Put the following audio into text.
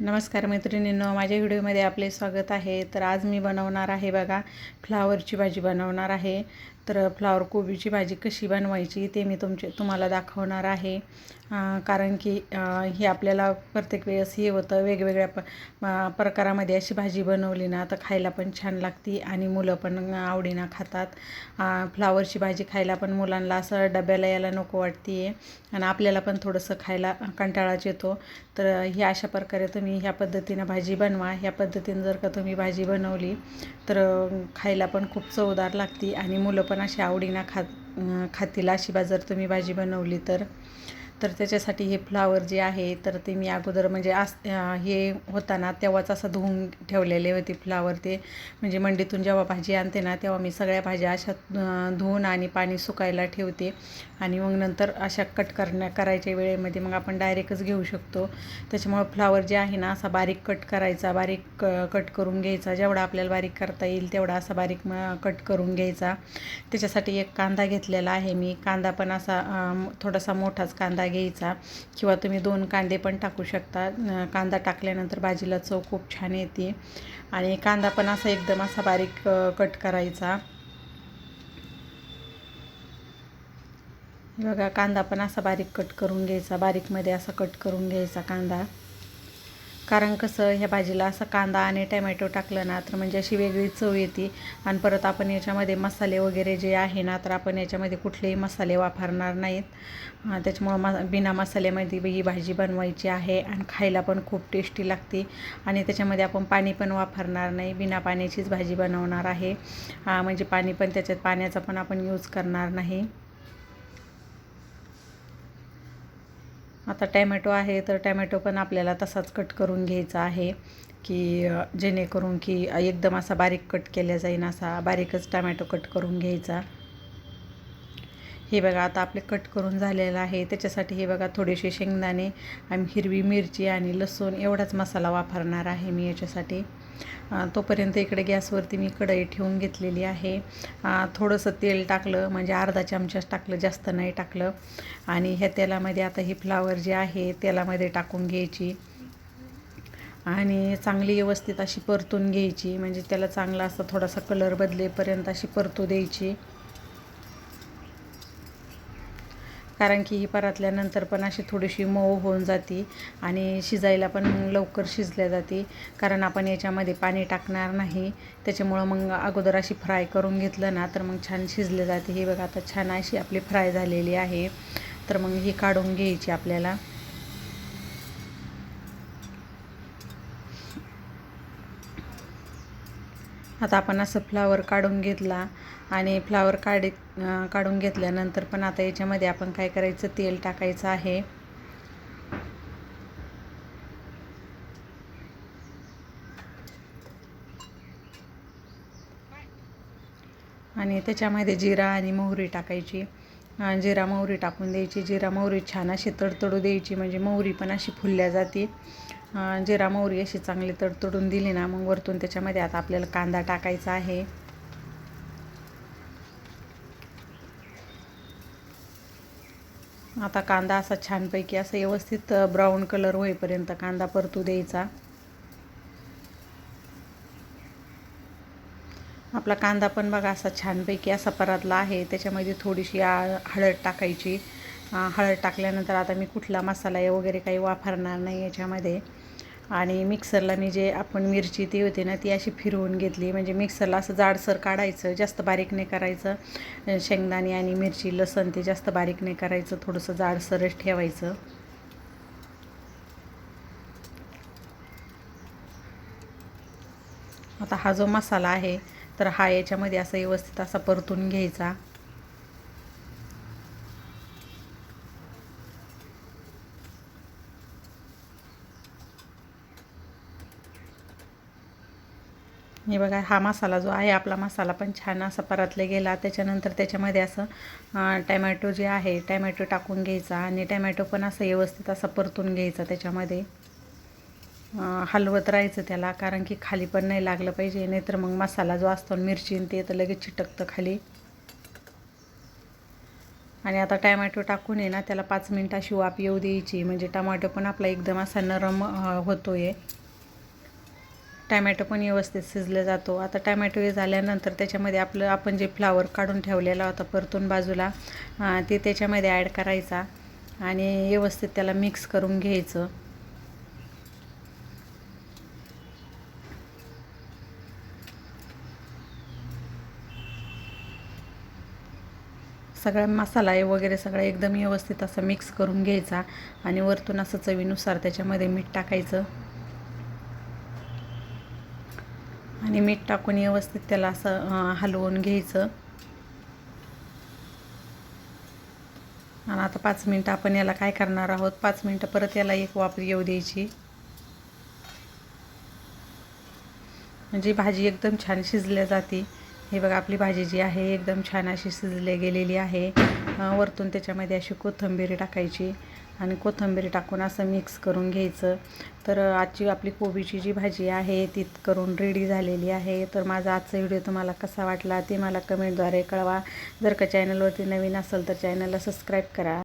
नमस्कार मैत्रिणींनो माझ्या व्हिडिओमध्ये आपले स्वागत आहे. तर आज मी बनवणार आहे बघा फ्लावरची भाजी बनवणार आहे. तर फ्लावर कोबीची भाजी कशी बनवायची ते मी तुमचे तुम्हाला दाखवणार आहे. कारण की हे आपल्याला प्रत्येक वेळेस हे होतं वेगवेगळ्या प प्रकारामध्ये अशी भाजी बनवली ना तर खायला पण छान लागती आणि मुलं पण आवडीनं खातात. फ्लावरची भाजी खायला पण मुलांना असं डब्याला यायला नको वाटते आणि आपल्याला पण थोडंसं खायला कंटाळाच येतो. तर ही अशा प्रकारे तुम्ही ह्या पद्धतीनं भाजी बनवा. ह्या पद्धतीनं जर का तुम्ही भाजी बनवली तर खायला पण खूप चवदार लागती आणि मुलं पण अशी आवडीनं खात खातील. अशी बा जर तुम्ही भाजी बनवली तर. तर त्याच्यासाठी हे फ्लावर जे आहे तर ते मी अगोदर म्हणजे आस हे होताना तेव्हाच असं धुवून ठेवलेले होते फ्लावर ते. म्हणजे मंडीतून जेव्हा भाजी आणते ना तेव्हा मी सगळ्या भाज्या अशा धुवून आणि पाणी सुकायला ठेवते. आणि मग नंतर अशा कट करण्या करायच्या वेळेमध्ये मग आपण डायरेक्टच घेऊ शकतो. त्याच्यामुळं फ्लावर जे आहे ना असा बारीक कट करायचा बारीक क कट करून घ्यायचा. जेवढा आपल्याला बारीक करता येईल तेवढा असा बारीक म कट करून घ्यायचा. त्याच्यासाठी एक कांदा घेतलेला आहे मी. कांदा पण असा थोडासा मोठाच कांदा घ्यायचा. किंवा तुम्ही दोन कांदे पण टाकू शकता. कांदा टाकल्यानंतर भाजीला चव खूप छान येते. आणि कांदा पण असा एकदम असा बारीक कट करायचा. बघा कांदा पण असा बारीक कट करून घ्यायचा. बारीकमध्ये असा कट करून घ्यायचा कांदा. कारण कसं ह्या भाजीला असा कांदा आणि टमॅटो टाकलं ना तर म्हणजे अशी वेगळी चव येते. आणि परत आपण याच्यामध्ये मसाले वगैरे जे आहे ना तर आपण याच्यामध्ये कुठलेही मसाले वापरणार नाहीत. त्याच्यामुळं मा बिना मसाल्यामध्ये ही भाजी बनवायची आहे आणि खायला पण खूप टेस्टी लागते. आणि त्याच्यामध्ये आपण पाणी पण वापरणार नाही. बिना पाण्याचीच भाजी बनवणार आहे. म्हणजे पाणी पण त्याच्यात पाण्याचा पण आपण यूज करणार नाही. आता टॅमॅटो आहे तर टॅमॅटो पण आपल्याला तसाच कट करून घ्यायचा आहे की जेणेकरून की एकदम असा बारीक कट केल्या जाईन असा बारीकच टॅमॅटो कट करून घ्यायचा. हे बघा आता आपले कट करून झालेलं आहे. त्याच्यासाठी हे बघा थोडेसे शेंगदाणे आणि हिरवी मिरची आणि लसूण एवढाच मसाला वापरणार आहे मी याच्यासाठी. तोपर्यंत इकडे गॅसवरती मी कढई ठेवून घेतलेली आहे. थोडंसं तेल टाकलं म्हणजे अर्धा चमचाच टाकलं जास्त नाही टाकलं. आणि ह्या तेलामध्ये आता ही फ्लावर जे आहे तेलामध्ये टाकून घ्यायची. आणि चांगली व्यवस्थित अशी परतून घ्यायची म्हणजे त्याला चांगला असा थोडासा कलर बदलेपर्यंत अशी परतू द्यायची. कारण की ही परतल्यानंतर पण अशी थोडीशी मऊ होऊन जाते आणि शिजायला पण लवकर शिजल्या जाते. कारण आपण याच्यामध्ये पाणी टाकणार नाही. त्याच्यामुळं मग अगोदर अशी फ्राय करून घेतलं ना तर मग छान शिजले जाते. हे बघा आता छान अशी आपली फ्राय झालेली आहे. तर मग ही काढून घ्यायची आपल्याला. आता आपण असं फ्लावर काढून घेतला आणि फ्लावर काढी काढून घेतल्यानंतर पण आता याच्यामध्ये आपण काय करायचं? तेल टाकायचं आहे. आणि त्याच्यामध्ये जिरा आणि मोहरी टाकायची. जिरा मोहरी टाकून द्यायची. जिरा मोहरी छान अशी तडतडू द्यायची. म्हणजे मोहरी पण अशी फुलल्या जाते. जिरा मोहरी अशी चांगली तडतडून दिली ना मग वरतून त्याच्यामध्ये आता आपल्याला कांदा टाकायचा आहे. आता कांदा असा छानपैकी असं व्यवस्थित ब्राऊन कलर होईपर्यंत कांदा परतू द्यायचा. आपला कांदा पण बघा असा छानपैकी असा परतला आहे त्याच्यामध्ये थोडीशी हळद टाकायची. हळद टाकल्यानंतर आता मी कुठला मसाला वगैरे काही वापरणार नाही याच्यामध्ये. आणि मिक्सरला मी जे आपण मिरची ती होती ना ती अशी फिरवून घेतली. म्हणजे मिक्सरला असं जाडसर काढायचं जास्त बारीक नाही करायचं. शेंगदाणे आणि मिरची लसण ते जास्त बारीक नाही करायचं थोडंसं जाडसरच ठेवायचं. आता हा जो मसाला आहे तर हा याच्यामध्ये असं व्यवस्थित असा परतून घ्यायचा. हे बघा हा मसाला जो आहे आपला मसाला पण छान असा परतले गेला. त्याच्यानंतर त्याच्यामध्ये असं टॅमॅटो जे आहे टॅमॅटो टाकून घ्यायचा आणि टॅमॅटो पण असं व्यवस्थित असं परतून घ्यायचा त्याच्यामध्ये. हलवत राहायचं त्याला कारण की खाली पण नाही लागलं पाहिजे. नाहीतर मग मसाला जो असतो मिरची आणि ते तर लगेच चिटकतं खाली. आणि आता टॅमॅटो टाकून आहे ना त्याला पाच मिनटं अशी वाफ येऊ द्यायची. म्हणजे टमाटो पण आपला एकदम असा नरम होतो आहे टॅमॅटो पण व्यवस्थित शिजला जातो. आता टॅमॅटो हे झाल्यानंतर त्याच्यामध्ये आपलं आपण जे फ्लावर काढून ठेवलेला होता परतून बाजूला ते त्याच्यामध्ये ॲड करायचा आणि व्यवस्थित त्याला मिक्स करून घ्यायचं. सगळा मसाला आहे वगैरे सगळं एकदम व्यवस्थित असं मिक्स करून घ्यायचा आणि वरतून असं चवीनुसार त्याच्यामध्ये मीठ टाकायचं. आणि मीठ टाकून व्यवस्थित त्याला असं हलवून घ्यायचं. आणि आता पाच मिनटं आपण याला काय करणार आहोत? पाच मिनटं परत याला एक वापर येऊ द्यायची. म्हणजे भाजी एकदम छान शिजल्या जाते. हे बघा आपली भाजी जी आहे एकदम छान अशी शिजली गेलेली आहे. वरतून त्याच्यामध्ये अशी कोथिंबीर टाकायची. आणि कोथिंबीर टाकून असं मिक्स करून घ्यायचं. तर आजची आपली कोबीची जी भाजी आहे ती करून रेडी झालेली आहे. तर माझा आजचा व्हिडिओ तुम्हाला कसा वाटला ते मला कमेंटद्वारे कळवा. जर का चॅनलवरती नवीन असेल तर चॅनलला सबस्क्राईब करा.